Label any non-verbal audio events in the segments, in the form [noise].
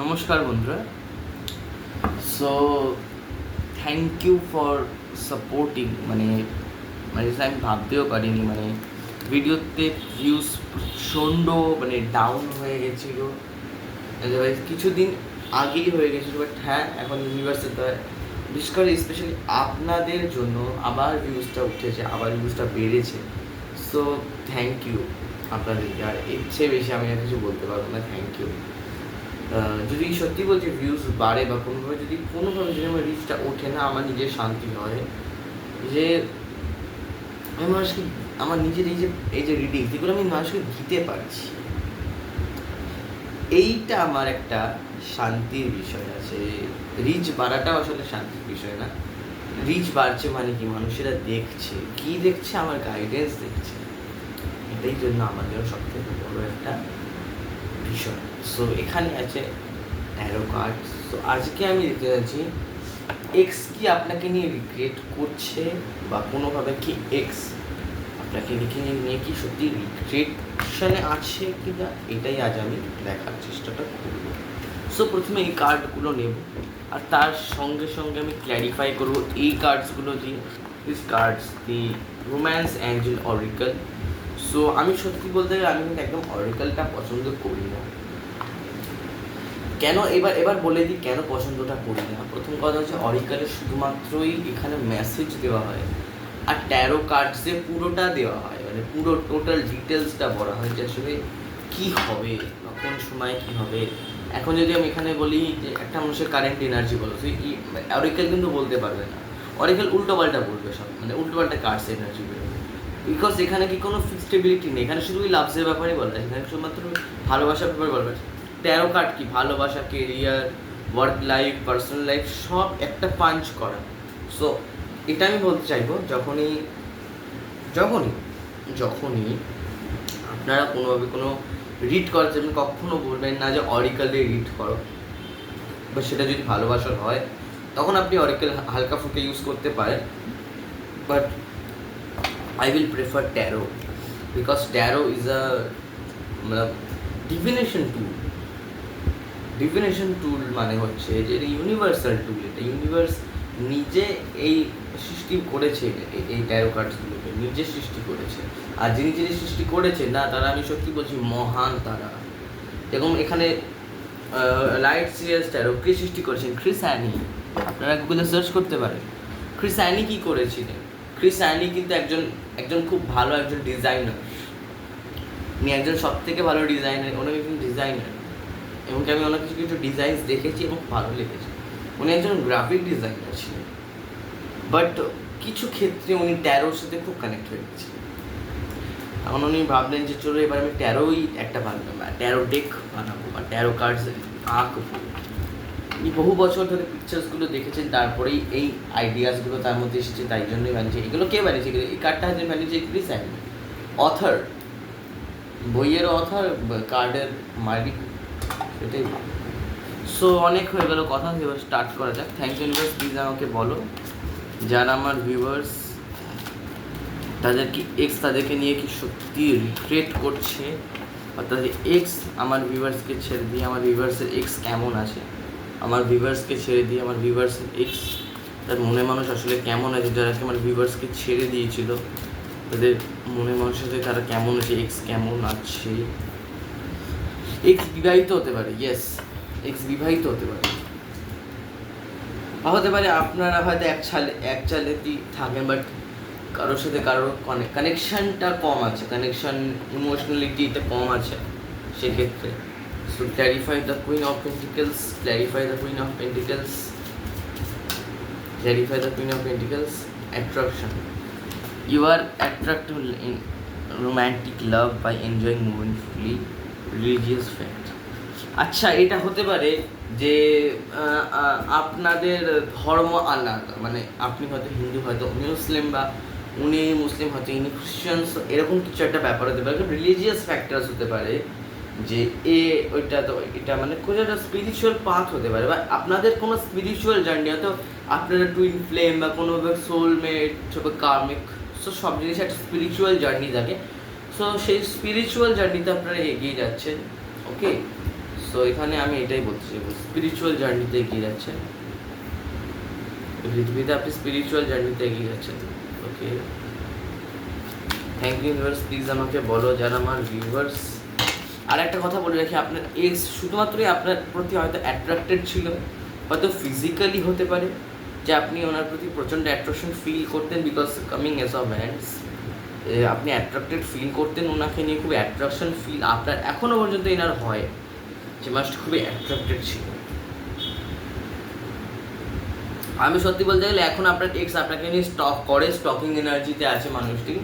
নমস্কার বন্ধুরা। So thank you for supporting মানে মানে আমি ভাবতেও পারিনি মানে ভিডিওতে ভিউজ প্রচণ্ড মানে ডাউন হয়ে গেছিল। Otherwise কিছুদিন আগেই হয়ে গেছিল বাট হ্যাঁ এখন ইউনিভার্সিটি বিশেষ করে স্পেশালি আপনাদের জন্য আবার ভিউজটা উঠেছে, আবার ভিউজটা বেড়েছে। সো থ্যাংক ইউ আপনাদেরকে আর ইচ্ছে বেশি আমি আর কিছু বলতে পারব না থ্যাংক ইউ যদি সত্যি বলছি ভিউজ বাড়ে বা কোনোভাবে যদি কোনোভাবে যদি আমার রিচটা ওঠে না, আমার নিজের শান্তি হয় যে আমি মানুষকে, আমার নিজের এই যে এই যে রিডিং যেগুলো আমি মানুষকে দিতে পারছি, এইটা আমার একটা শান্তির বিষয় আছে। রিচ বাড়াটাও আসলে শান্তির বিষয় না। রিচ বাড়ছে মানে কি? মানুষেরা দেখছে। কি দেখছে? আমার গাইডেন্স দেখছে। এটাই জন্য জন্য সব থেকে বড় একটা বিষয়। সো এখানে আছে ট্যারো কার্ড সো আজকে আমি দেখতে যাচ্ছি এক্স কি আপনাকে নিয়ে রিগ্রেট করছে বা কোনোভাবে কি এক্স আপনাকে লিখে নিয়ে কি সত্যি রিগ্রেশনে আছে কি না, এটাই আজ আমি দেখার চেষ্টাটা করব। সো প্রথমে এই কার্ডগুলো নেব আর তার সঙ্গে সঙ্গে আমি ক্ল্যারিফাই করব এই কার্ডসগুলো দিয়ে this cards the romance angel oracle so আমি সত্যি বলতে গেলে আমি কিন্তু একদম অরিকালটা পছন্দ করি না। কেন এবার এবার বলে দিই কেন পছন্দটা করি না। প্রথম কথা হচ্ছে অরিকালে শুধুমাত্রই এখানে মেসেজ দেওয়া হয়। আর ট্যারো কার্ডসে পুরোটা দেওয়া হয়। মানে পুরো টোটাল ডিটেলসটা বলা হয় যে আসলে কী হবে কোন সময় কী হবে। এখন যদি আমি এখানে বলি যে একটা মানুষের কারেন্ট এনার্জি বলো সেই অরিকাল কিন্তু বলতে পারবে না। অরিকাল উল্টো পাল্টা বলবে সব মানে উল্টো পাল্টা কার্ডস এনার্জি বেরোবে। বিকজ এখানে কি কোনো ফিক্সটেবিলিটি নেই। এখানে শুধুই লাভসের ব্যাপারে বলা এখানে শুধুমাত্র ভালোবাসার ব্যাপারে বলবে তেরো কাট কি? ভালোবাসা career work life personal life সব একটা পাঞ্চ করা। সো এটা আমি বলতে চাইব, যখনই যখনই যখনই আপনারা কোনোভাবে কোনো রিড করার জন্য কখনো বলবেন না যে অরিকালে রিড করো। বা সেটা যদি ভালোবাসার হয়, তখন আপনি অরিকেল হালকা ফুকে ইউজ করতে পারেন। But I will prefer tarot because tarot is a মানে ডিভিনেশন টুল ডিভিনেশন টুল মানে হচ্ছে যে ইউনিভার্সাল টুল এটা ইউনিভার্স নিজে এই সৃষ্টি করেছে, এই ট্যারো কার্ডসগুলোকে নিজে সৃষ্টি করেছে। আর যিনি যিনি সৃষ্টি করেছে, না, তারা আমি সত্যি বলছি মহান তারা। এবং এখানে লাইট সিরিয়াস ট্যারো কে সৃষ্টি করেছেন? ক্রিস অ্যানি আপনারা গুগলে সার্চ করতে পারেন। ক্রিস অ্যানি কী করেছিলেন? ক্রিস অ্যানি কিন্তু একজন একজন খুব ভালো একজন ডিজাইনার উনি একজন সব থেকে ভালো ডিজাইনার উনি একজন ডিজাইনার এবং আমি অনেক কিছু কিছু ডিজাইন দেখেছি এবং ভালো লেগেছে। উনি একজন গ্রাফিক ডিজাইনার ছিলেন। বাট কিছু ক্ষেত্রে উনি ট্যারোর সাথে খুব কানেক্ট হয়ে গেছিলেন। তখন উনি ভাবলেন যে চলো এবার আমি ট্যারোই একটা বানাবো, বা ট্যারো ডেক বানাবো, বা ট্যারো কার্ডস আঁকবো। উনি বহু বছর ধরে পিকচার্সগুলো দেখেছেন, তারপরেই এই আইডিয়াসগুলো তার মধ্যে এসেছে, তাই জন্যই বানিয়েছে। এগুলো কে বানিয়েছে? এই কার্ডটা হাতে বানিয়েছে ক্রিস অথার বইয়ের অথার কার্ডের মালিক সেটাই সো অনেক হয়ে গেল কথা, এবার স্টার্ট করা যাক। থ্যাংক ইউ ইউনিভার্স প্লিজ আমাকে বলো, যারা আমার ভিউয়ার্স তাদের কি এক্স তাদেরকে নিয়ে কি সত্যি রিগ্রেট করছে? আর তাদের এক্স আমার ভিউয়ার্সকে ছেড়ে দিয়ে, আমার ভিউয়ার্সের এক্স কেমন আছে? আমার ভিউয়ার্সকে ছেড়ে দিয়ে, আমার ভিউয়ার্সের এক্স তার মনে মানুষ আসলে কেমন আছে? যারা আমার ভিউয়ার্সকে ছেড়ে দিয়েছিল, তাদের মনে মানুষের সাথে তারা কেমন আছে? এক্স কেমন আছে? এক্স বিবাহিত হতে পারে ইয়েস এক্স বিবাহিত হতে পারে। হতে পারে আপনারা হয়তো এক ছালে এক চালেতেই থাকেন বাট কারোর সাথে কারোর কানেকশনটা কম আছে কানেকশন ইমোশনালিটিটা কম আছে সেক্ষেত্রে। So clarify the queen of pentacles clarify the queen of pentacles clarify the queen of pentacles, attraction. You are attracted in romantic love by enjoying moving fully religious fact. আচ্ছা এটা হতে পারে যে আপনাদের ধর্ম আলাদা মানে আপনি হয়তো হিন্দু, হয়তো উনি মুসলিম বা উনি মুসলিম, হয়তো ইনি খ্রিস্টানস এরকম কিছু একটা ব্যাপার হতে পারে। রিলিজিয়াস ফ্যাক্টরস হতে পারে যে, এ, ওইটা তো, এটা মানে কোনো একটা স্পিরিচুয়াল পাথ হতে পারে। বা আপনাদের কোনো স্পিরিচুয়াল জার্নি হয়তো আপনারা টুইন ফ্লেম বা কোনোভাবে সোলমেট বা কার্মিক সব জিনিস একটা স্পিরিচুয়াল জার্নি থাকে। সো সেই স্পিরিচুয়াল জার্নিতে আপনারা এগিয়ে যাচ্ছেন ওকে সো এখানে আমি এটাই বলতে চাইব স্পিরিচুয়াল জার্নিতে এগিয়ে যাচ্ছেন। পৃথিবীতে আপনি স্পিরিচুয়াল জার্নিতে এগিয়ে যাচ্ছেন okay thank you universe please আমাকে বলো, যারা আমার ভিউভার্স আর একটা কথা বলে রাখি, আপনার এক্স শুধুমাত্রই আপনার প্রতি হয়তো অ্যাট্রাক্টেড ছিল, হয়তো ফিজিক্যালি হতে পারে, যে আপনি ওনার প্রতি প্রচণ্ড অ্যাট্রাকশন ফিল করতেন because coming ace of hands আপনি অ্যাট্রাক্টেড ফিল করতেন ওনাকে নিয়ে, খুব অ্যাট্রাকশন ফিল আপনার এখনও পর্যন্ত এনার হয় যে মানুষটা খুবই অ্যাট্রাক্টেড ছিল। আমি সত্যি বলতে গেলে এখন আপনার এক্স আপনাকে নিয়ে স্টক করে স্টকিং এনার্জিতে আছে মানুষটি।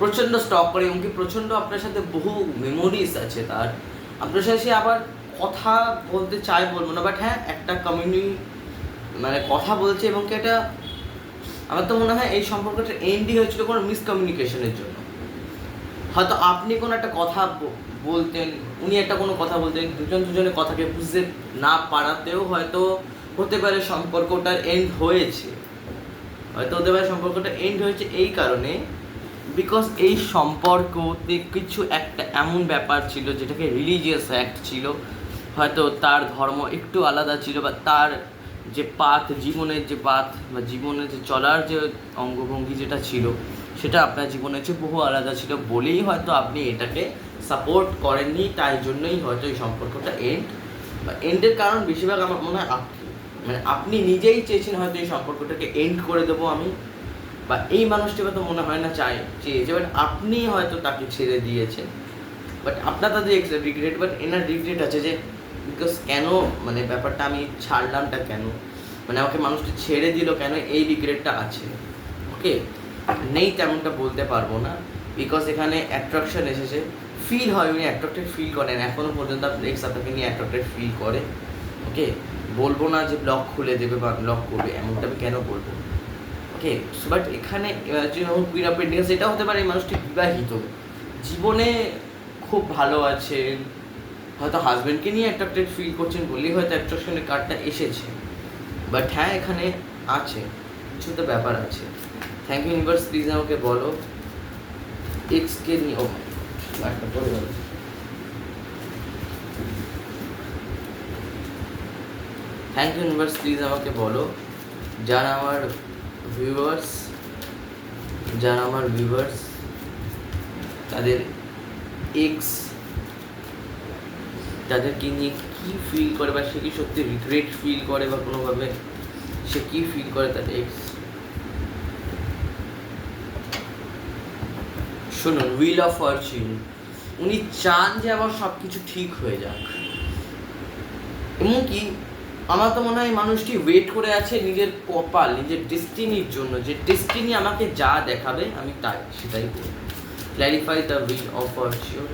প্রচণ্ড স্টক করে এমনকি প্রচণ্ড আপনার সাথে বহু মেমোরিজ আছে তার। আপনার সাথে সে আবার কথা বলতে চায় বলব না বাট হ্যাঁ একটা কমিউনি মানে কথা বলছে এবং কি এটা আমার তো মনে হয় এই সম্পর্কটা এন্ডই হয়েছিল কোনো মিসকমিউনিকেশনের জন্য। হয়তো আপনি কোনো একটা কথা বলতেন, উনি একটা কোনো কথা বলতেন, দুজন দুজনের কথাকে বুঝতে না পারাতেও হয়তো হতে পারে সম্পর্কটার এন্ড হয়েছে। হয়তো হতে পারে সম্পর্কটা এন্ড হয়েছে এই কারণে বিকজ এই সম্পর্কতে কিছু একটা এমন ব্যাপার ছিল যেটাকে রিলিজিয়াস অ্যাক্ট ছিল। হয়তো তার ধর্ম একটু আলাদা ছিল বা তার যে পাথ জীবনের যে পাথ বা জীবনের যে চলার যে অঙ্গভঙ্গি যেটা ছিল, সেটা আপনার জীবনের চেয়ে বহু আলাদা ছিল বলেই হয়তো আপনি এটাকে সাপোর্ট করেননি, তাই জন্যই হয়তো এই সম্পর্কটা এন্ড বা এন্ডের কারণ বেশিরভাগ আমার মনে হয় আপনি মানে আপনি নিজেই চেয়েছেন হয়তো এই সম্পর্কটাকে এন্ড করে দেবো আমি, বা এই মানুষটি হয়তো মনে হয় না চায়, চেয়েছে বাট আপনি হয়তো তাকে ছেড়ে দিয়েছেন। বাট আপনার তাদের রিগ্রেট বাট এনার রিগ্রেট আছে যে বিকজ কেন? মানে ব্যাপারটা আমি ছাড়লামটা কেন? মানে আমাকে মানুষটা ছেড়ে দিল কেন? এই রিগ্রেটটা আছে। ওকে নেই তেমনটা বলতে পারব না। বিকজ এখানে অ্যাট্রাকশন এসেছে। ফিল হয়, উনি অ্যাট্রাক্টেড ফিল করেন। এখনও পর্যন্ত আপনার এক্স আপনাকে নিয়ে অ্যাট্রাক্টেড ফিল করে। ওকে বলব না যে ব্লক খুলে দেবে বা ব্লক করবে, এমনটা আমি কেন বলব? ওকে বাট এখানে কুইন অফ পেন্টিংস এটাও হতে পারে এই মানুষটি বিবাহিত। জীবনে খুব ভালো আছেন হয়তো হাজব্যান্ডকে নিয়ে অ্যাট্রাক্টেড ফিল করছেন বলেই হয়তো অ্যাট্রাকশনের কার্ডটা এসেছে। বাট হ্যাঁ এখানে আছে, কিছু তো ব্যাপার আছে। থ্যাংক ইউ ইউনিভার্স প্লিজ আমাকে বলো এক্সকে নিয়ে, ও থ্যাংক ইউ ইউনিভার্স প্লিজ আমাকে বলো, যারা আমার ভিউয়ার্স যারা আমার ভিউয়ার্স তাদের এক্স তাদেরকে নিয়ে কী ফিল করে বা সে কি সত্যি রিগ্রেট ফিল করে বা কোনোভাবে সে কী ফিল করে তার এক্স শুনুন উইল অফ ফরচুন উনি চান যে আমার সব কিছু ঠিক হয়ে যাক। এমনকি আমার তো মনে হয় মানুষটি ওয়েট করে আছে নিজের কপাল, নিজের ডেস্টিনির জন্য। যে ডেস্টিনি আমাকে যা দেখাবে, আমি তাই, সেটাই করব। Clarify the wheel of fortune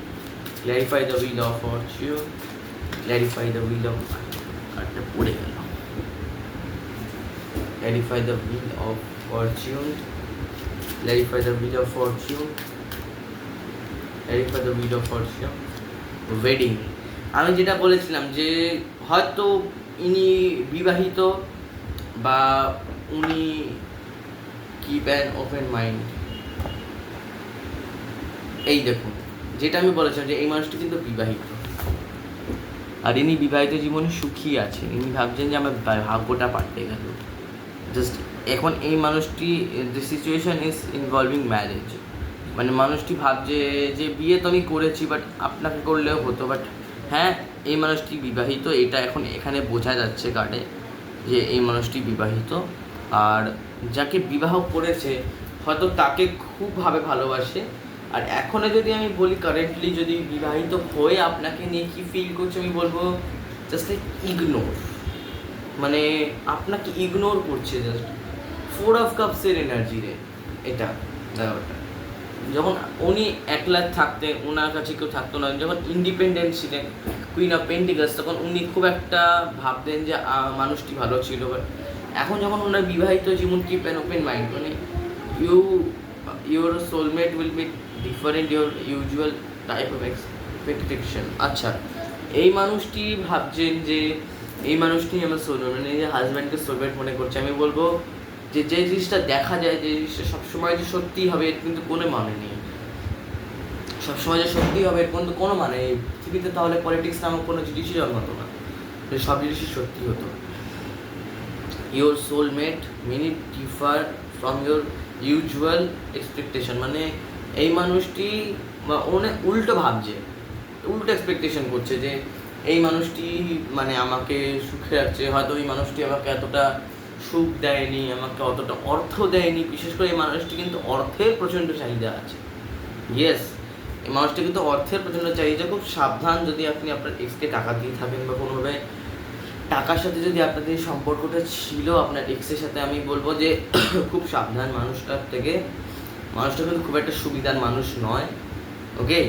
clarify the wheel of fortune clarify the wheel of কার্ডটা পড়ে গেল। Clarify the wheel of fortune clarify the wheel of fortune clarify the wheel of fortune wedding আমি যেটা বলেছিলাম যে হয়তো ইনি বিবাহিত বা উনি কিপ অ্যান ওপেন মাইন্ড এই দেখুন যেটা আমি বলেছিলাম যে এই মানুষটি কিন্তু বিবাহিত। আর ইনি বিবাহিত জীবনে সুখী আছেন। ইনি ভাবছেন যে আমার ভাগ্যটা পাল্টে গেল। জাস্ট এখন এই মানুষটি the situation is involving marriage মানে মানুষটি ভাবছে যে বিয়ে তো আমি করেছি বাট আপনাকে করলেও হতো। বাট হ্যাঁ এই মানুষটি বিবাহিত, এটা এখন এখানে বোঝা যাচ্ছে কার্ডে যে এই মানুষটি বিবাহিত। আর যাকে বিবাহ করেছে, হয়তো তাকে খুবভাবে ভালোবাসে। আর এখনও যদি আমি বলি কারেন্টলি যদি বিবাহিত হয়ে আপনাকে নিয়ে কি ফিল করছে আমি বলব জাস্ট লাইক ইগনোর মানে আপনাকে ইগনোর করছে জাস্ট ফোর অফ কাপসের এনার্জি রে, এটা, ব্যাপারটা। যখন উনি একলা থাকতেন ওনার কাছে কেউ থাকতো না, যখন ইন্ডিপেন্ডেন্ট ছিলেন কুইন অফ পেন্টিকাস তখন উনি খুব একটা ভাবতেন যে মানুষটি ভালো ছিল। বাট এখন যখন ওনার বিবাহিত জীবন কিপ অ্যান ওপেন মাইন্ড মানে you your soulmate will be different your usual type of expectation আচ্ছা এই মানুষটি ভাবছেন যে, এই মানুষটি আমার সোলমেট মানে যে হাজব্যান্ডকে সোলমেট মনে করছে, আমি বলব যে যে জিনিসটা দেখা যায়, যে জিনিসটা সবসময় যে সত্যি হবে, এর কিন্তু কোনো মানে নেই। সবসময় যে সত্যি হবে, এর কিন্তু কোনো মানে নেই। পৃথিবীতে তাহলে পলিটিক্স নামক কোনো জিনিসই জন্মাতো না। যে সব জিনিসই সত্যি হতো। Your soulmate many differ from your usual expectation মানে এই মানুষটি অনেক উল্টো ভাবছে, উল্টো এক্সপেকটেশন করছে যে এই মানুষটি মানে আমাকে সুখে রাখছে, হয়তো এই মানুষটি আমাকে এতটা সুখ দেয়নি, আমাকে অতটা অর্থ দেয়নি, বিশেষ করে এই মানুষটি কিন্তু অর্থের প্রচণ্ড চাহিদা আছে। ইয়েস এই মানুষটি কিন্তু অর্থের প্রচণ্ড চাহিদা, খুব সাবধান যদি আপনি আপনার এক্সকে টাকা দিয়ে থাকেন বা কোনোভাবে টাকার সাথে যদি আপনাদের সম্পর্কটা ছিল, আপনার এক্সের সাথে আমি বলব যে [coughs] খুব সাবধান মানুষটার থেকে। মানুষটা কিন্তু খুব একটা সুবিধার মানুষ নয় okay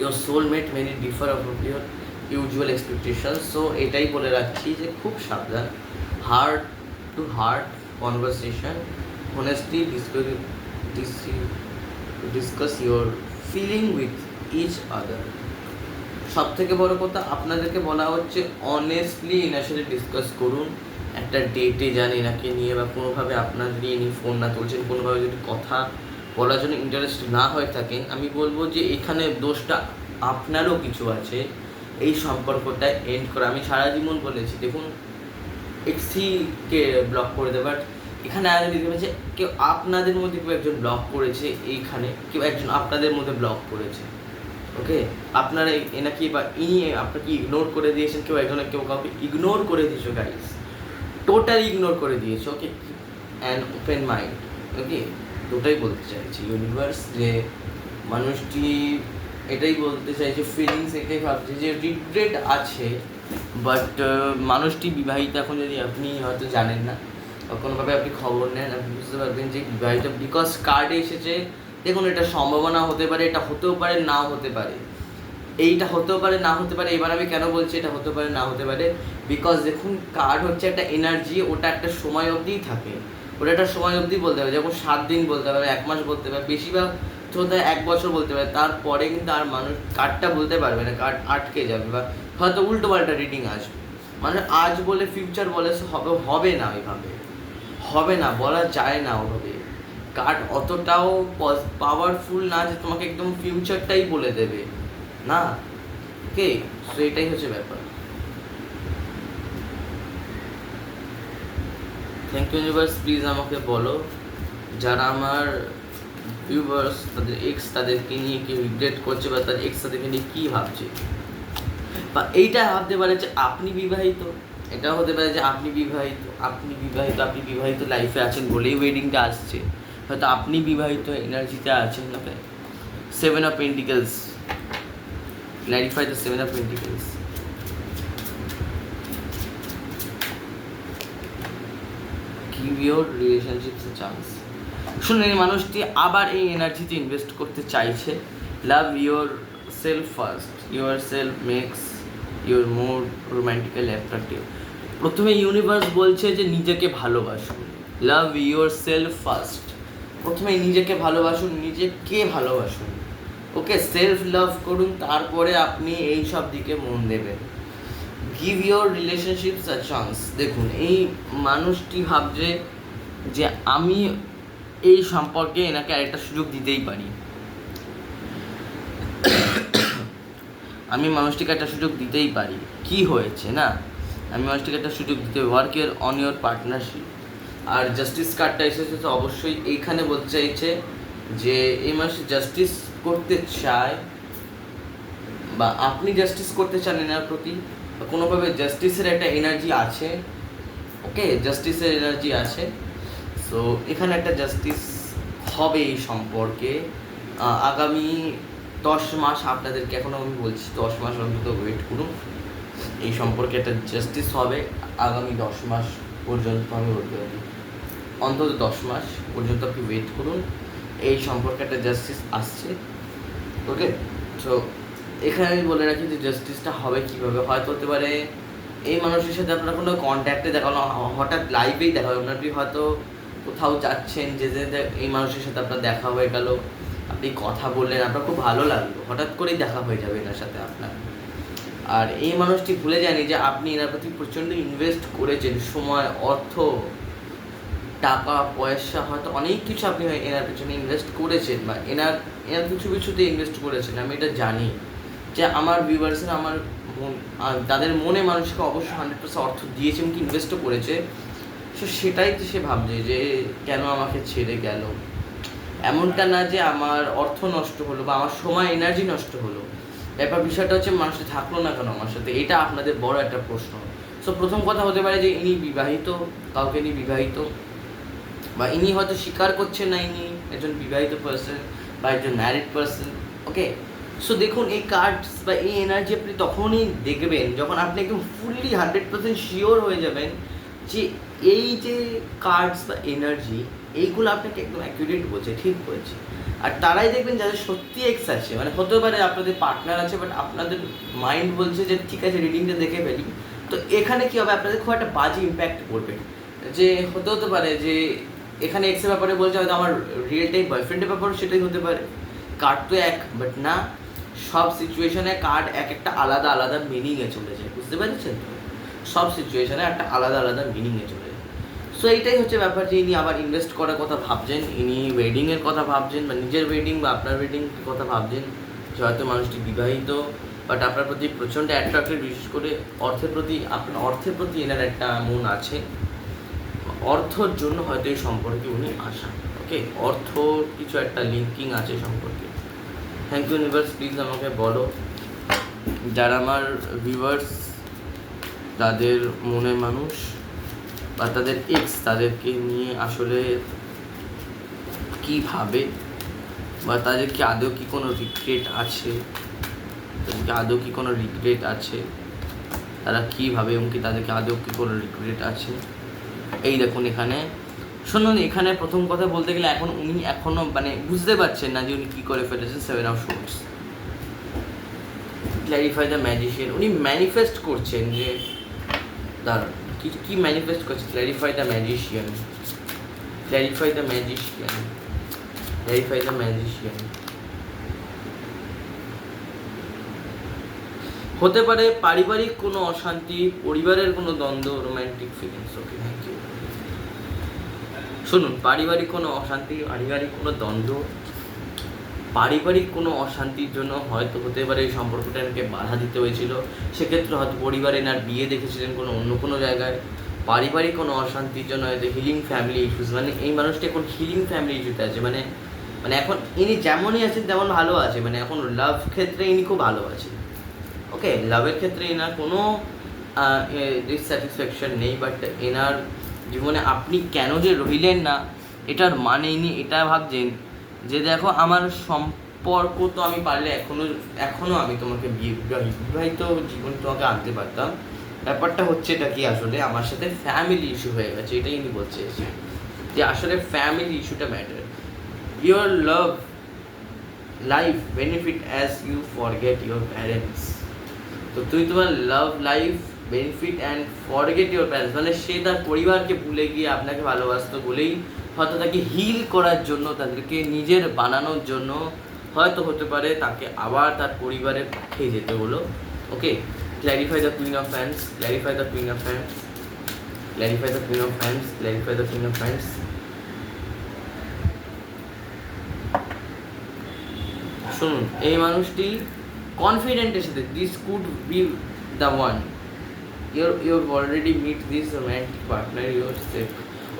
your soulmate many differ of your usual expectation so এটাই বলে রাখছি যে খুব সাবধান। Heart to heart conversation discuss discuss your feeling with each other সব থেকে বড় কথা, আপনাদেরকে বলা হচ্ছে অনেস্টলি এনার সাথে ডিসকাস করুন। একটা ডেটে যান এনাকে নিয়ে বা কোনোভাবে আপনার ইনি ফোন না তুলছেন, কোনোভাবে যদি কথা বলার জন্য ইন্টারেস্ট না হয়ে থাকেন আমি বলব যে এখানে দোষটা আপনারও কিছু আছে। এই সম্পর্কটা এন্ড করা। আমি সারা জীবন বলেছি, দেখুন এক্সিকে ব্লক করে দেয় বাট এখানে আগে দেখতে পাচ্ছি কেউ আপনাদের মধ্যে কেউ একজন ব্লক করেছে এইখানে, কেউ একজন আপনাদের মধ্যে ব্লক করেছে ওকে আপনারা এনাকে বা ইনি আপনাকে ইগনোর করে দিয়েছেন, কেউ একজনে কেউ কাউকে ইগনোর করে দিয়েছ গাইস টোটাল ইগনোর করে দিয়েছ okay and open mind okay ওটাই বলতে চাইছি। ইউনিভার্স যে মানুষটি এটাই বলতে চাইছে ফিলিংস এটাই ভাবছে যে রিগ্রেট আছে বাট মানুষটি বিবাহিত এখন যদি আপনি হয়তো জানেন না কোনোভাবে আপনি খবর নেন, আপনি বুঝতে পারবেন যে বিবাহিত বিকজ কার্ডে এসেছে, দেখুন এটা সম্ভাবনা হতে পারে, এটা হতেও পারে নাও হতে পারে। এইটা হতেও পারে, না হতে পারে, এবার আমি কেন বলছি এটা হতে পারে, না হতে পারে? বিকজ দেখুন কার্ড হচ্ছে একটা এনার্জি ওটা একটা সময় অবধিই থাকে। ওটা একটা সময় অবধি বলতে হবে যেমন সাত দিন বলতে পারে, এক মাস বলতে পারে, বেশিরভাগ তো এক বছর বলতে পারে, তারপরে কিন্তু আর মানুষ কার্ডটা বলতে পারবে না কার্ড আটকে যাবে বা হয়তো উল্টো পাল্টা রিডিং আসবে। মানে আজ বলে ফিউচার বলে হবে হবে না ওইভাবে। হবে না, বলা যায় না ওভাবে। কার্ড অতটাও পাওয়ারফুল না যে তোমাকে একদম ফিউচারটাই বলে দেবে। না। ওকে সো এটাই হচ্ছে ব্যাপার। থ্যাংক ইউ ইউনিভার্স প্লিজ আমাকে বলো, যারা আমার ভিউভার্স তাদের এক্স তাদেরকে নিয়ে কি রিগ্রেট করছে বা তাদের এক্স তাদেরকে নিয়ে কী ভাবছে? বা এইটা ভাবতে পারে যে আপনি বিবাহিত এটা হতে পারে যে আপনি বিবাহিত আপনি বিবাহিত আপনি বিবাহিত লাইফে আছেন বলেই ওয়েডিংটা আসছে। হয়তো আপনি বিবাহিত এনার্জিতে আছেন okay seven of pentacles clarify the seven of pentacles give your relationships chance শুনুন, এই মানুষটি আবার এই এনার্জিতে ইনভেস্ট করতে চাইছে। Love your self first your self makes your more romantical attractive প্রথমে ইউনিভার্স বলছে যে নিজেকে ভালোবাসুন। লাভ ইউর সেলফ ফার্স্ট প্রথমে নিজেকে ভালোবাসুন নিজেকে ভালোবাসুন। ওকে সেলফ লাভ করুন, তারপরে আপনি এই সব দিকে মন দেবেন। Give your relationships a chance দেখুন, এই মানুষটি ভাবছে যে আমি এই সম্পর্কে এনাকে আরেকটা সুযোগ দিতেই পারি। আমি মানুষটিকে একটা সুযোগ দিতেই পারি। কি হয়েছে, না? আমি মানুষটিকে একটা সুযোগ দিতে work year on your partnership R justice কার্ডটা এসেছে তো অবশ্যই এইখানে বলতে চাইছে যে এই মানুষ জাস্টিস করতে চায় বা আপনি জাস্টিস করতে চান এনার প্রতি কোনোভাবে জাস্টিসের একটা এনার্জি আছে ওকে জাস্টিসের এনার্জি আছে। সো এখানে একটা জাস্টিস হবে এই সম্পর্কে। আগামী দশ মাস আপনাদেরকে এখনও আমি বলছি, দশ মাস অন্তত ওয়েট করুন। এই সম্পর্কে একটা জাস্টিস হবে, আগামী দশ মাস পর্যন্ত আমি বলতে পারি। অন্তত দশ মাস পর্যন্ত আপনি ওয়েট করুন। এই সম্পর্কে একটা জাস্টিস আসছে ওকে সো এখানে আমি বলে রাখি যে জাস্টিসটা হবে কীভাবে? হয়তো হতে পারে এই মানুষের সাথে আপনার কোনো কন্ট্যাক্টে দেখা হলো হঠাৎ লাইভেই দেখা হলো আপনি হয়তো কোথাও যাচ্ছেন, যে যে যে এই মানুষের সাথে আপনার দেখা হয়ে গেল, আপনি কথা বললেন, আপনার খুব ভালো লাগল। হঠাৎ করেই দেখা হয়ে যাবে এনার সাথে আপনার। আর এই মানুষটি ভুলে যায়নি যে আপনি এনার প্রতি প্রচণ্ড ইনভেস্ট করেছেন। সময়, অর্থ, টাকা, পয়সা, হয়তো অনেক কিছু আপনি এনার পেছনে ইনভেস্ট করেছেন বা এনার এনার কিছু কিছুতে ইনভেস্ট করেছেন, আমি এটা জানি। যে আমার ভিউয়ার্সরা আমার তাদের মনে মানুষকে অবশ্যই হান্ড্রেড পার্সেন্ট অর্থ দিয়েছে এমনকি ইনভেস্টও করেছে সো সেটাই তো সে ভাবছে যে কেন আমাকে ছেড়ে গেল? এমনটা না যে আমার অর্থ নষ্ট হলো বা আমার সময় এনার্জি নষ্ট হলো। ব্যাপার বিষয়টা হচ্ছে মানুষ থাকল না কেন আমার সাথে? এটা আপনাদের বড় একটা প্রশ্ন। সো প্রথম কথা হতে পারে যে ইনি বিবাহিত, কাউকে ইনি বিবাহিত, বা ইনি হয়তো স্বীকার করছেন না ইনি একজন বিবাহিত পার্সন বা একজন ম্যারিড পার্সন ওকে সো দেখুন, এই কার্ডস বা এই এনার্জি আপনি তখনই দেখবেন যখন আপনি একদম ফুললি হান্ড্রেড পার্সেন্ট শিওর হয়ে যাবেন যে এই যে কার্ডস বা এনার্জি এইগুলো আপনাকে একদম অ্যাকুরেট বলছে, ঠিক বলছে। আর তারাই দেখবেন যাদের সত্যি এক্স আছে মানে হতে পারে আপনাদের পার্টনার আছে বাট আপনাদের মাইন্ড বলছে যে ঠিক আছে রিডিংটা দেখে ফেলি। তো এখানে কী হবে? আপনাদের খুব একটা বাজে ইম্প্যাক্ট পড়বে। যে হতে হতে পারে যে এখানে এক্সের ব্যাপারে বলছে, হয়তো আমার রিয়েল টাইম বয়ফ্রেন্ডের ব্যাপারে সেটাই হতে পারে। কার্ড তো এক বাট না। সব সিচুয়েশনে কার্ড এক একটা আলাদা আলাদা মিনিংয়ে চলে যায়, বুঝতে পারছেন? সব সিচুয়েশনে একটা আলাদা আলাদা মিনিংয়ে চলে যায়। সো এইটাই হচ্ছে ব্যাপার যে ইনি আবার ইনভেস্ট করার কথা ভাবছেন, ইনি ওয়েডিংয়ের কথা ভাবছেন, বা নিজের ওয়েডিং বা আপনার ওয়েডিং কথা ভাবছেন, যে হয়তো মানুষটি বিবাহিত বাট আপনার প্রতি প্রচণ্ড অ্যাট্রাক্টেড বিশেষ করে অর্থের প্রতি, আপনার অর্থের প্রতি এনার একটা মন আছে। অর্থর জন্য হয়তো এই সম্পর্কে উনি আসা ওকে অর্থ কিছু একটা লিঙ্কিং আছে সম্পর্কে। থ্যাংক ইউ ইউনিভার্স প্লিজ আমাকে বলো, যারা আমার ভিউয়ার্স তাদের মনে মানুষ, বা তাদের এক্স তাদেরকে নিয়ে আসলে কি ভাবে, বা তাদের কি আদৌ কি কোনো রিগ্রেট আছে তাদেরকে আদৌ কি কোনো রিগ্রেট আছে, তারা কী ভাবে, এবং কি তাদেরকে আদৌ কি কোনো রিগ্রেট আছে, এই দেখুন এখানে। শুনুন, এখানে প্রথম কথা বলতে গেলে এখন উনি এখনও মানে বুঝতে পারছেন না যে উনি কী করে ফেলেছেন seven of swords clarify the magician উনি ম্যানিফেস্ট করছেন যে, দাঁড়ান, কি কি ম্যানিফেস্ট করছে? Clarify the magician clarify the magician clarify the magician হতে পারে পারিবারিক কোনো অশান্তি, পরিবারের কোনো দ্বন্দ্ব রোম্যান্টিক ফিলিংস ওকে শুনুন, পারিবারিক কোনো অশান্তি, পারিবারিক কোনো দ্বন্দ্ব, পারিবারিক কোনো অশান্তির জন্য হয়তো হতে পারে এই সম্পর্কটা এনাকে বাধা দিতে হয়েছিল। সেক্ষেত্রে হয়তো পরিবারে এনার বিয়ে দেখেছিলেন কোনো অন্য কোনো জায়গায়। পারিবারিক কোনো অশান্তির জন্য হয়তো হিলিং ফ্যামিলি ইস্যুস মানে এই মানুষটা এখন হিলিং ফ্যামিলি ইস্যুতে আছে মানে মানে এখন ইনি যেমনই আছেন তেমন ভালো আছে মানে এখন লাভ ক্ষেত্রে ইনি খুব ভালো আছেন। ওকে লাভের ক্ষেত্রে এনার কোনো ডিসস্যাটিসফ্যাকশন নেই বাট এনার জীবনে আপনি কেন যে রইলেন না, এটার মানে ইনি এটা ভাবছেন যে দেখো আমার সম্পর্ক তো আমি পারলে এখনও এখনও আমি তোমাকে বিবাহিত জীবন তোমাকে আনতে পারতাম। ব্যাপারটা হচ্ছে এটা কি আসলে আমার সাথে ফ্যামিলি ইস্যু হয়ে গেছে, এটাই ইনি বলছে যে আসলে ফ্যামিলি ইস্যুটা matter your love life benefit as you forget your parents তো তুই তোমার love life benefit and forget your parents মানে সে তার পরিবারকে ভুলে গিয়ে আপনাকে ভালোবাসতো বলেই হয়তো তাকে হিল করার জন্য, তাদেরকে নিজের বানানোর জন্য হয়তো হতে পারে তাকে আবার তার পরিবারে পক্ষে যেতে হলো। Okay clarify the queen of fans clarify the queen of fans clarify the queen of fans clarify the queen of fans শুনুন, এই মানুষটি কনফিডেন্টের সাথে this could be the one your already meet this romantic partner your safe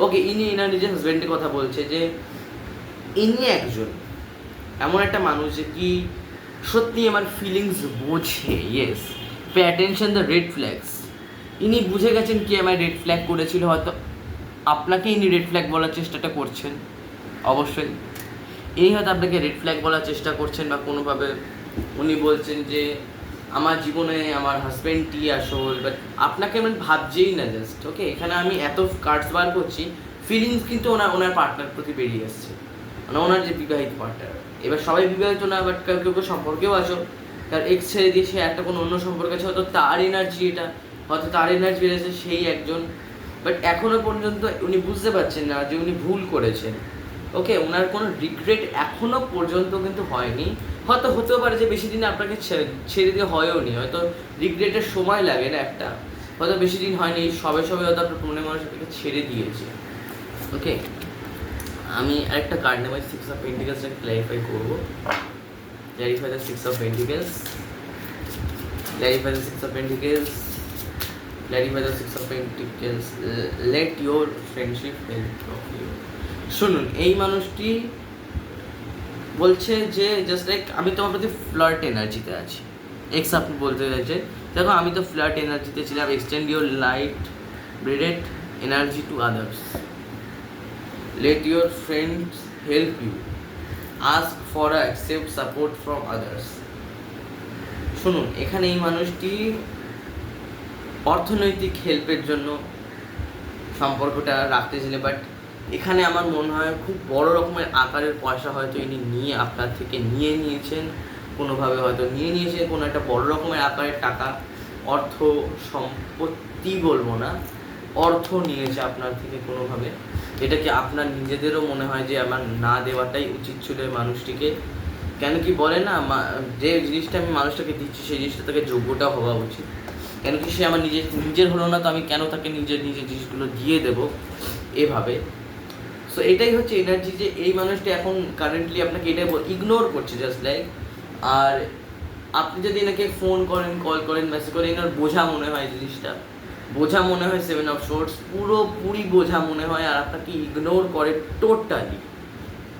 okay ইনি, ইনার নিজের হাজব্যান্ডের কথা বলছে যে, ইনি একজন। এমন একটা মানুষ যে কি সত্যি আমার ফিলিংস বোঝে yes pay attention the red flags ইনি বুঝে গেছেন কি আমার রেড ফ্ল্যাগ করেছিল, হয়তো আপনাকে ইনি রেড ফ্ল্যাগ বলার চেষ্টাটা করছেন, অবশ্যই। এই হয়তো আপনাকে রেড ফ্ল্যাগ বলার চেষ্টা করছেন বা কোনোভাবে উনি বলছেন যে আমার জীবনে আমার হাজব্যান্ডটি আসল? বাট আপনাকে আমি ভাবছেই না জাস্ট ওকে এখানে আমি এত কার্ডস বার করছি ফিলিংস কিন্তু ওনার ওনার পার্টনার প্রতি বেরিয়ে আসছে। মানে ওনার যে বিবাহিত পার্টনার এবার সবাই বিবাহিত না বাট কেউ কেউ সম্পর্কেও আসো তার এক্স ছেড়ে দিয়ে সে একটা কোনো অন্য সম্পর্কে আছে, হয়তো তার এনার্জি এটা, হয়তো তার এনার্জি বেড়েছে সেই একজন। বাট এখনও পর্যন্ত উনি বুঝতে পারছেন না যে উনি ভুল করেছেন। ওকে ওনার কোনো রিগ্রেট এখনও পর্যন্ত কিন্তু হয়নি। হয়তো হতেও পারে যে বেশি দিন আপনাকে ছেড়ে দিয়ে হয়ও নি। হয়তো রিগ্রেটের সময় লাগে না একটা। হয়তো বেশি দিন হয়নি, সবে সবে হয়তো আপনার মনে মানুষ আপনাকে ছেড়ে দিয়েছে। ওকে আমি আরেকটা কার্ড নেব সিক্স অফ পেন্টিকেলসটাকে ক্ল্যারিফাই করব। Clarify the six of pentacles clarify the six of pentacles clarify the six of pentacles let your friendship help of you শুনুন, এই মানুষটি বলছে যে জাস্ট লাইক আমি তোমার প্রতি ফ্লার্ট এনার্জিতে আছি। এক্স আপনি বলতে চাইছে, দেখো, আমি তো ফ্লার্ট এনার্জিতে ছিলাম extend your light braided energy to others let your friends help you ask for accept support from others শুনুন, এখানে এই মানুষটি অর্থনৈতিক হেল্পের জন্য সম্পর্কটা রাখতে রাখতেছিলেন বাট এখানে আমার মনে হয় খুব বড় রকমের আকারের পয়সা হয়তো ইনি নিয়ে আপনার থেকে নিয়ে নিয়েছেন। কোনোভাবে হয়তো নিয়ে নিয়েছেন কোনো একটা বড় রকমের আকারের টাকা। অর্থ সম্পত্তি বলব না। অর্থ নিয়েছে আপনার থেকে কোনোভাবে। এটাকে আপনার নিজেদেরও মনে হয় যে আমার না দেওয়াটাই উচিত ছিল মানুষটিকে। কেন কি বলে না যে জিনিসটা আমি মানুষটাকে দিচ্ছি সেই জিনিসটা তাকে যোগ্যটা হওয়া উচিত। কেন কি সে আমার নিজের নিজের হলো না তো আমি কেন তাকে নিজের নিজের জিনিসগুলো দিয়ে দেবো? এভাবে। সো এটাই হচ্ছে এনার্জি যে এই মানুষটা এখন কারেন্টলি আপনাকে এটাই ইগনোর করছে জাস্ট লাইক আর আপনি যদি এনাকে ফোন করেন কল করেন মেসেজ করেন, এনার বোঝা মনে হয় জিনিসটা। বোঝা মনে হয় সেভেন অফ শোর্টস পুরোপুরি বোঝা মনে হয় আর আপনাকে ইগনোর করে টোটালি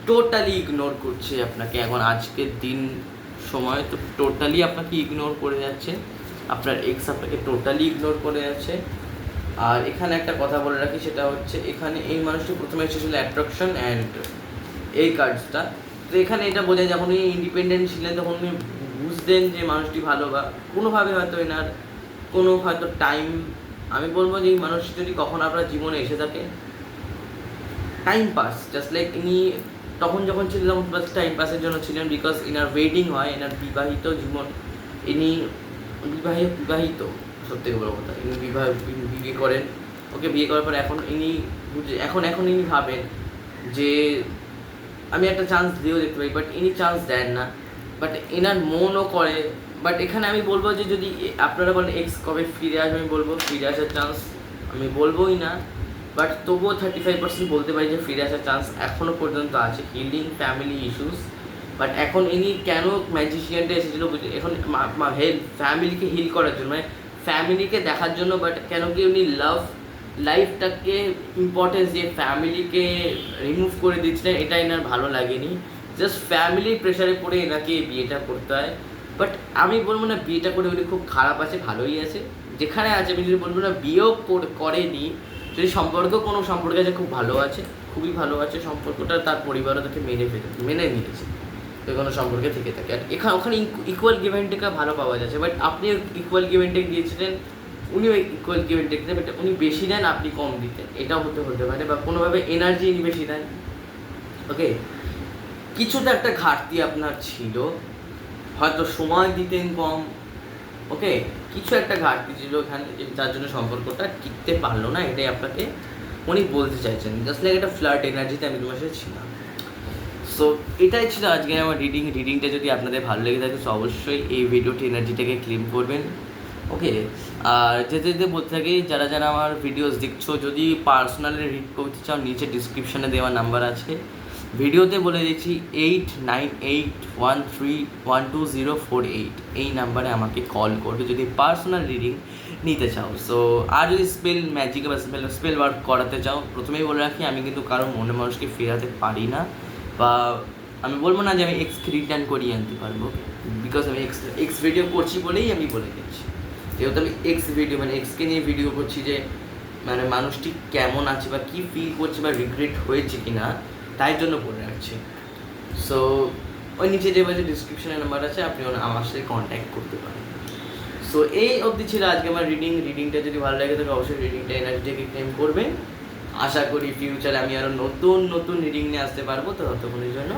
টোটালি ইগনোর করছে আপনাকে এখন আজকের দিন সময়, তো টোটালি আপনাকে ইগনোর করে যাচ্ছে। আপনার এক্স আপনাকে টোটালি ইগনোর করে যাচ্ছে। আর এখানে একটা কথা বলে রাখি, সেটা হচ্ছে এখানে এই মানুষটি প্রথমে এসেছিল অ্যাট্রাকশন অ্যান্ড এই কার্ডসটা তো এখানে এটা বোঝায় যখন উনি ইন্ডিপেন্ডেন্ট ছিলেন, তখন উনি বুঝতেন যে মানুষটি ভালো বা কোনোভাবে হয়তো এনার কোনো হয়তো টাইম আমি বলব যে এই মানুষটি যদি কখন আপনার জীবনে এসে থাকে টাইম পাস জাস্ট লাইক ইনি তখন যখন ছিলেন, তখন বাস টাইম পাসের জন্য ছিলেন বিকজ ইনার ওয়েডিং হয়, এনার বিবাহিত জীবন। ইনি বিবাহিত বিবাহিত, সত্যি বড় কথা ইনি বিবাহ বিয়ে করেন। ওকে বিয়ে করার পর এখন ইনি এখন এখন ইনি ভাবেন যে আমি একটা চান্স দিয়েও দেখতে পাই বাট ইনি চান্স দেন না। বাট এনার মনও করে। বাট এখানে আমি বলব যে যদি আপনারা বলেন এক্স কবে ফিরে আসবে? আমি বলব, ফিরে আসার চান্স আমি বলবোই না। বাট তবুও থার্টি ফাইভ পার্সেন্ট বলতে পারি যে ফিরে আসার চান্স এখনও পর্যন্ত আছে। হিলিং ফ্যামিলি ইস্যুস বাট এখন ইনি কেন ম্যাজিশিয়ানটা এসেছিল এখন ফ্যামিলিকে হিল করার জন্য মানে ফ্যামিলিকে দেখার জন্য বাট কেন কি উনি লাভ লাইফটাকে ইম্পর্টেন্স দিয়ে ফ্যামিলিকে রিমুভ করে দিচ্ছিলেন এটা এনার ভালো লাগেনি। জাস্ট ফ্যামিলির প্রেশারে পড়ে এনাকে বিয়েটা করতে হয়। বাট আমি বলব না বিয়েটা করে উনি খুব খারাপ আছে, ভালোই আছে। যেখানে আছে, আমি যদি বলব না, বিয়েও কর- করেনি। যদি সম্পর্ক, কোনো সম্পর্কে আছে খুব ভালো আছে, খুবই ভালো আছে সম্পর্কটা, তার পরিবারও তাকে মেনে ফেলে মেনে নিয়েছে। কোনো সম্পর্কে থেকে থাকে। আর এখানে ওখানে ইকুয়াল গিভ অ্যান্ড ভালো পাওয়া যাচ্ছে বাট আপনি ইকুয়াল গিভ অ্যান্ড টেক দিয়েছিলেন উনি ওই ইকুয়াল গিভ অ্যান্ড বাট উনি বেশি দেন, আপনি কম দিতেন। এটাও হতে হতে পারে, বা কোনোভাবে এনার্জি ইনি বেশি দেন। ওকে কিছুটা একটা ঘাটতি আপনার ছিল, হয়তো সময় দিতেন কম ওকে কিছু একটা ঘাটতি ছিল এখানে যে- যার জন্য সম্পর্কটা টিকতে পারল না, এটাই আপনাকে উনি বলতে চাইছেন। জাস্ট লাইক একটা ফ্লার্ট এনার্জিতে আমি তোমার সাথে ছিলাম। সো এটাই ছিল আজকে আমার রিডিং রিডিংটা যদি আপনাদের ভালো লেগে থাকে তো অবশ্যই এই ভিডিওটি এনার্জিটাকে ক্লেম করবেন। ওকে আর যেতে যেতে বলতে থাকি, যারা যারা আমার ভিডিওস দেখছ, যদি পার্সোনালি রিড করতে চাও, নিচে ডিসক্রিপশানে দেওয়া নাম্বার আছে। ভিডিওতে বলে দিচ্ছি eight nine eight one three one two zero four eight এই নাম্বারে আমাকে কল করবে যদি পার্সোনাল রিডিং নিতে চাও। সো আর যদি স্পেল ম্যাজিক বা স্পেল স্পেল ওয়ার্ক করাতে চাও, প্রথমেই বলে রাখি, আমি কিন্তু কারও মনে মানুষকে ফেরাতে পারি না। বা আমি বলব না যে আমি এক্সকে রিটার্ন করিয়ে আনতে পারব বিকজ আমি এক্স এক্স ভিডিও করছি বলেই আমি বলে দিচ্ছি। যেহেতু আমি এক্স ভিডিও মানে এক্সকে নিয়ে ভিডিও করছি যে মানে মানুষটি কেমন আছে বা কী ফিল করছে বা রিগ্রেট হয়েছে কি না তাই জন্য বলে রাখছি। সো ওই নিচে যে বাজে ডিসক্রিপশনে নাম্বার আছে, আপনি আমার সাথে কন্ট্যাক্ট করতে পারেন। সো এই অবধি ছিল আজকে আমার রিডিং রিডিংটা যদি ভালো লাগে, তাহলে অবশ্যই রিডিংটা এনার্জিটাকে ক্লেম করবেন। আশা করি ফিউচারে আমি আরও নতুন নতুন রিডিং নিয়ে আসতে পারব তো ততক্ষণের জন্য